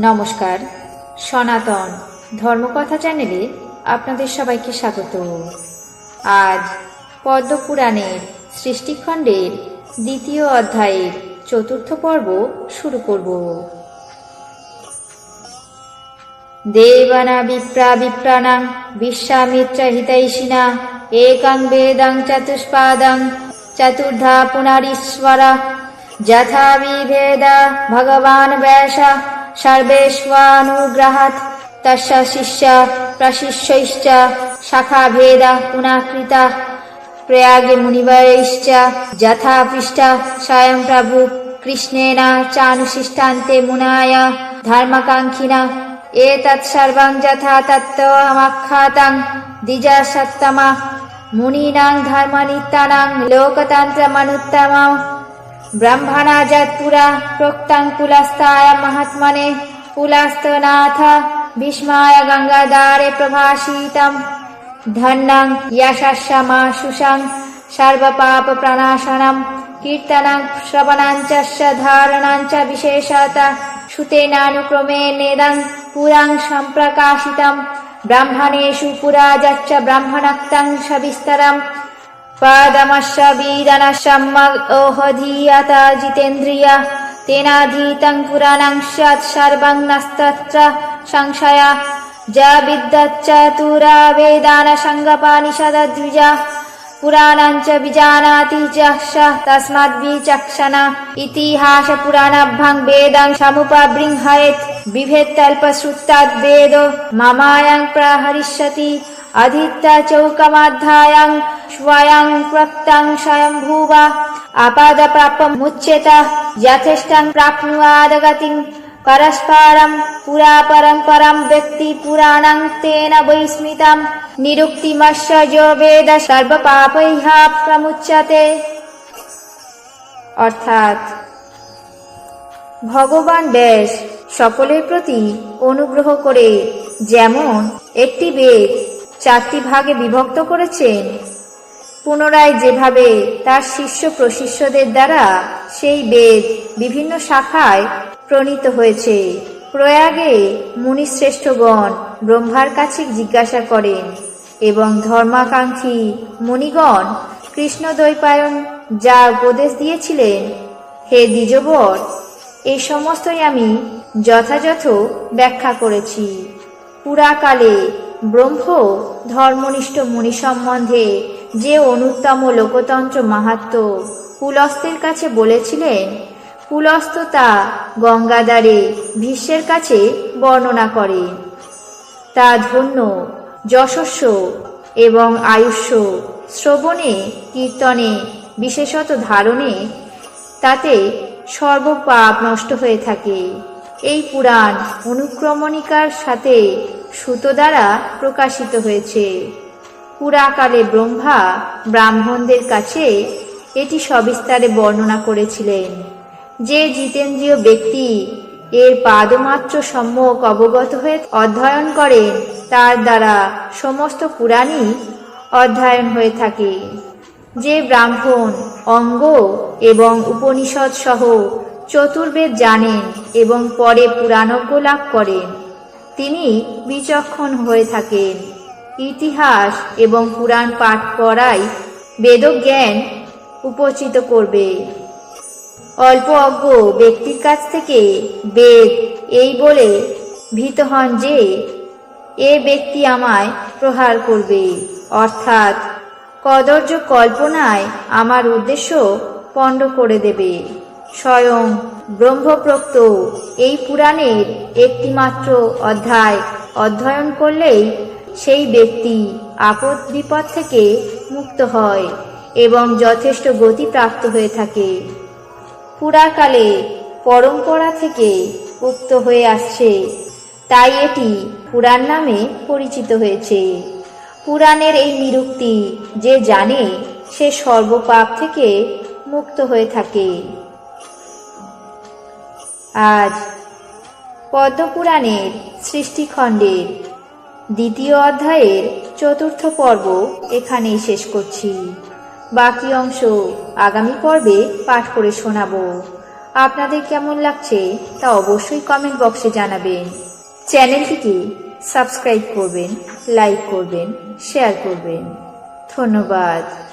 নমস্কার। সনাতন ধর্মকথা চ্যানেলে আপনাদের সবাইকে স্বাগত। আজ পদ্মপুরাণের সৃষ্টিখণ্ডের দ্বিতীয় অধ্যায়ের চতুর্থ পর্ব শুরু করব। দেবানা বিপ্রা বিপ্রাণাং বিশ্বামিত্র হিতৈষিনা একাং বেদং চতুষ্পাদং চতুর্ধা পুনরীশ্বরা যথা বিভেদ ভগবান ব্যাস सर्वेष्वानुग्रहात् तस्य शिष्य प्रशिष्यैश्च शाखाभेदा पुनाकृता प्रयागे मुनिवरैश्च यथा पृष्ठा सायं प्रभु कृष्णेन चानुशिष्टान्ते मुनाय धर्मकाङ्क्षिणा एतत् सर्वं यथा तत्त्वमख्यातं द्विजसत्तमा मुनीनां धर्मनित्यानां लोकतन्त्रमनुत्तमम् ब्रह्मणा यत्पुरा प्रोक्तं कुलस्थाय महात्मने कुलस्थनाथ भीष्माय गङ्गाधारे प्रभाषितम् धन्नं यशस्यमाशुषं सर्वपापप्रणाशनं कीर्तनं श्रवणाञ्च धारणाञ्च विशेषतः श्रुतेनानुक्रमे नेदं पुरां सम्प्रकाशितं ब्राह्मणेषु पुरा यच्च ब्राह्मणक्तं सविस्तरम् पादमश्च वीरनशम्मोहधीयत जितेन्द्रिय तेनाधीतं पुराणं स्यात् सर्वं नस्तत्र संशय ज विद्यच्चतुरा वेदानसङ्गपानिषदद्विज पुराणं च विजानाति च स तस्माद्विचक्षण इतिहासपुराणाभ्यां वेदं समुपबृंहयेत् बिभेत्तल्पश्रुताद्वेदो ममायं प्रहरिष्यति अधीत्य चौकमाध्यायं स्वयं प्रक्तं स्वयंभुव आपादप्रापमुच्येत यथेष्टं प्राप्नुवादगतिं परस्परं पुरा परम्परं व्यक्तिपुराणं तेन वैस्मितं निरुक्तिमस्य यो वेद सर्वपापैः प्रमुच्यते অর্থাৎ ভগবান ব্যাস সকলের প্রতি অনুগ্রহ করে যেমন একটি বেদ চারটি ভাগে বিভক্ত করেছেন পুনরায় যেভাবে তার শিষ্য প্রশিষ্যদের দ্বারা সেই বেদ বিভিন্ন শাখায় প্রণীত হয়েছে, প্রয়াগে মুনিশ্রেষ্ঠগণ ব্রহ্মার কাছে জিজ্ঞাসা করেন এবং ধর্মাকাঙ্ক্ষী মুনিগণ কৃষ্ণ দ্বৈপায়ন যা উপদেশ দিয়েছিলেন, হে দ্বিজবর এই সমস্তই আমি যথাযথ ব্যাখ্যা করেছি। পুরাকালে ব্রহ্ম ধর্মনিষ্ঠ মুনি সম্বন্ধে যে অনুত্তম লোকতন্ত্র মাহাত্ম কুলস্থের কাছে বলেছিলেন, কুলস্থ তা গঙ্গাদারে ভীষ্মের কাছে বর্ণনা করেন তা ধন্য যশস্ব এবং আয়ুষ্য শ্রবণে, কীর্তনে, বিশেষত ধারণে তাতে সর্বপাপ নষ্ট হয়ে থাকে। এই পুরাণ অনুক্রমণিকার সাথে সুতো দ্বারা প্রকাশিত হয়েছে। পুরাকালে ব্রহ্মা ব্রাহ্মণদের কাছে এটি সবিস্তারে বর্ণনা করেছিলেন যে জিতেন্দ্রীয় ব্যক্তি এর পাদমাত্র সম্যক অবগত হয়ে অধ্যয়ন করেন, তার দ্বারা সমস্ত পুরাণই অধ্যয়ন হয়ে থাকে। যে ব্রাহ্মণ, অঙ্গ এবং উপনিষদ সহ চতুর্বেদ জানেন এবং পরে পুরাণজ্ঞ লাভ করেন। তিনি বিচক্ষণ হয়ে থাকেন। ইতিহাস এবং পুরাণ পাঠ করাই বেদজ্ঞান উপচিত করবে। অল্প অজ্ঞ ব্যক্তির কাছ থেকে বেদ এই বলে ভীত হন যে, এ ব্যক্তি আমায় প্রহার করবে। অর্থাৎ কদর্য কল্পনায় আমার উদ্দেশ্য পণ্ড করে দেবে। স্বয়ং ব্রহ্মপ্রোক্ত এই পুরাণের একটিমাত্র অধ্যায় অধ্যয়ন করলেই সেই ব্যক্তি আপদ বিপদ থেকে মুক্ত হয় এবং যথেষ্ট গতি প্রাপ্ত হয়ে থাকে। পুরাকালে পরম্পরা থেকে উক্ত হয়ে আসছে। তাই এটি পুরাণ নামে পরিচিত হয়েছে। পুরাণের এই নিরুক্তি যে জানে সে সর্বপাপ থেকে মুক্ত হয়ে থাকে। আজ পদ্মপুরাণের সৃষ্টিখণ্ডের দ্বিতীয় অধ্যায়ের চতুর্থ পর্ব এখানেই শেষ করছি। বাকি অংশ আগামী পর্বে পাঠ করে শোনাবো। আপনাদের কেমন লাগছে তা অবশ্যই কমেন্ট বক্সে জানাবেন। চ্যানেলটিকে সাবস্ক্রাইব করবেন লাইক করবেন শেয়ার করবেন। ধন্যবাদ।